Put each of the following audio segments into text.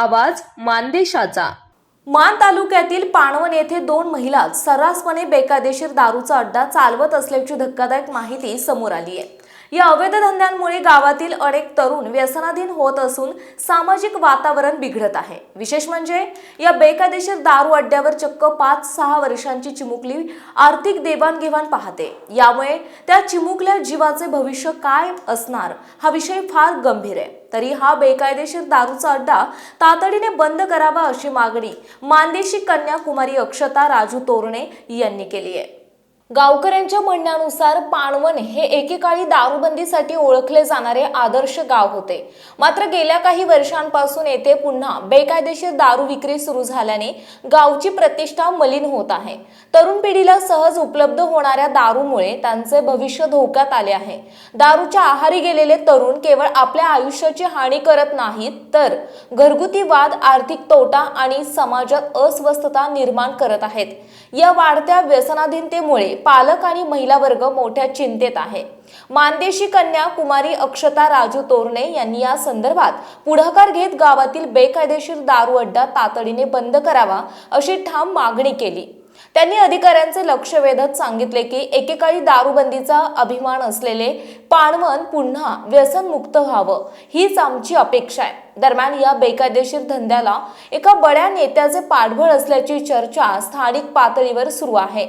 आवाज मानदेशाचा. मान तालुक्यातील पाणवण येथे दोन महिला सर्रासपणे बेकायदेशीर दारूचा अड्डा चालवत असल्याची धक्कादायक माहिती समोर आली आहे या अवैध धंद्यांमुळे गावातील अनेक तरुण व्यसनाधीन होत असून सामाजिक वातावरण बिघडत आहे. विशेष म्हणजे या बेकायदेशीर दारू अड्ड्यावर चक्क पाच सहा वर्षांची चिमुकली आर्थिक देवाणघेवाण पाहते. यामुळे त्या चिमुकल्या जीवाचे भविष्य काय असणार हा विषय फार गंभीर आहे. तरी हा बेकायदेशीर दारूचा अड्डा तातडीने बंद करावा अशी मागणी मानदेशी कन्या कुमारी अक्षता राजू तोरणे यांनी केली आहे. गावकऱ्यांच्या म्हणण्यानुसार पाणवण हे एकेकाळी दारूबंदीसाठी ओळखले जाणारे आदर्श गाव होते. मात्र गेल्या काही वर्षांपासून येथे पुन्हा बेकायदेशीर दारू विक्री सुरू झाल्याने गावची प्रतिष्ठा मलिन होत आहे. तरुण पिढीला सहज उपलब्ध होणाऱ्या दारूमुळे त्यांचे भविष्य धोक्यात आले आहे. दारूच्या आहारी गेलेले तरुण केवळ आपल्या आयुष्याची हानी करत नाहीत तर घरगुती वाद आर्थिक तोटा आणि समाजात अस्वस्थता निर्माण करत आहेत. या वाढत्या व्यसनाधीनतेमुळे पालक आणि महिला वर्ग मोठ्या चिंतेत आहे. मानदेशी कन्या कुमारी अक्षता राजू तोरणे यांनी या संदर्भात पुढाकार घेत गावातील बेकायदेशीर दारू अड्डा तातडीने बंद करावा अशी ठाम मागणी केली. त्यांनी अधिकाऱ्यांचे लक्ष वेधत सांगितले की एकेकाळी दारूबंदीचा अभिमान असलेले पाणवण पुन्हा व्यसनमुक्त व्हावं हीच आमची अपेक्षा आहे. दरम्यान या बेकायदेशीर धंद्याला एका बड्या नेत्याचे पाठबळ असल्याची चर्चा स्थानिक पातळीवर सुरू आहे.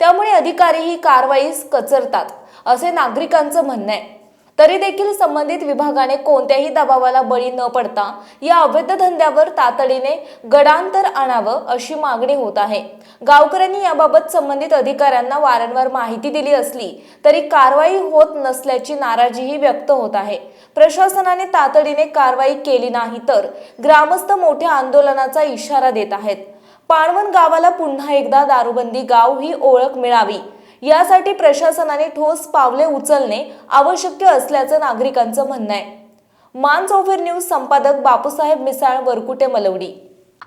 त्यामुळे अधिकारी ही कारवाईस कचरतात असे नागरिकांचं म्हणणं आहे. तरी देखील संबंधित विभागाने कोणत्याही दबावाला बळी न पडता या अवैध धंद्यावर तातडीने गडांतर आणावं अशी मागणी होत आहे. गावकऱ्यांनी याबाबत संबंधित अधिकाऱ्यांना वारंवार माहिती दिली असली तरी कारवाई होत नसल्याची नाराजीही व्यक्त होत आहे. प्रशासनाने तातडीने कारवाई केली नाही तर ग्रामस्थ मोठ्या आंदोलनाचा इशारा देत आहेत. पाणवण गावाला पुन्हा एकदा दारूबंदी गाव ही ओळख मिळावी यासाठी प्रशासनाने ठोस पावले उचलणे आवश्यक असल्याचं नागरिकांचं म्हणणं आहे. मानस चौफेर न्यूज संपादक बापूसाहेब मिसाळ वरकुटे मलवडी.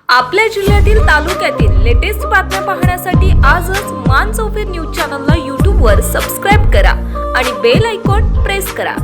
आपल्या जिल्ह्यातील तालुक्यातील लेटेस्ट बातम्या पाहण्यासाठी आजच मानस चौफेर न्यूज चॅनलला यूट्यूबवर सबस्क्राईब करा आणि बेल आयकॉन प्रेस करा.